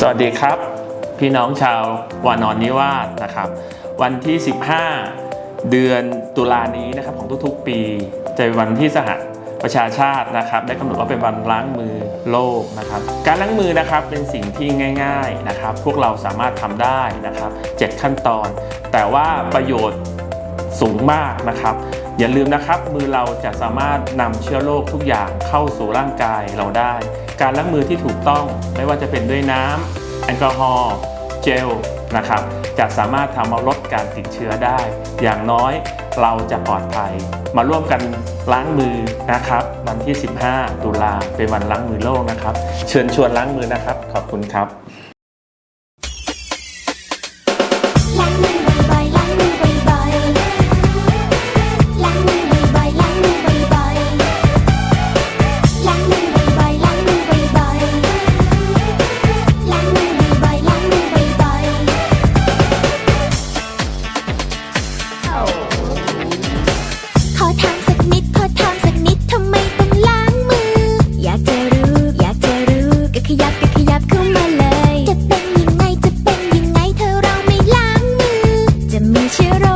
สวัสดีครับ พี่น้องชาววานอนนิวาสนะครับ วันที่ 15 เดือนตุลานี้นะครับของทุกๆปีจะเป็นวันที่สหประชาชาตินะครับ ได้กำหนดว่าเป็นวันล้างมือโลกนะครับ การล้างมือนะครับเป็นสิ่งที่ง่าย ๆนะครับ พวกเราสามารถทำได้นะครับ 7 ขั้นตอน แต่ว่าประโยชน์สูงมากนะครับ อย่าลืมนะครับ มือเราจะสามารถนำเชื้อโรคทุกอย่างเข้าสู่ร่างกายเราได้ การล้างมือที่ถูกต้องไม่ว่าจะเป็นด้วยน้ำแอลกอฮอล์เจลนะครับ จะสามารถทำให้ลดการติดเชื้อได้ อย่างน้อยเราจะปลอดภัย มาร่วมกันล้างมือนะครับ วันที่ 15 ตุลาเป็นวันล้างมือโลกนะครับ เชิญชวนล้างมือนะครับ ขอบคุณครับ เจะเป็นยังไงจะเป็นยังไงเธอเราไม่ล้างมือ จะมีเชื้อโรค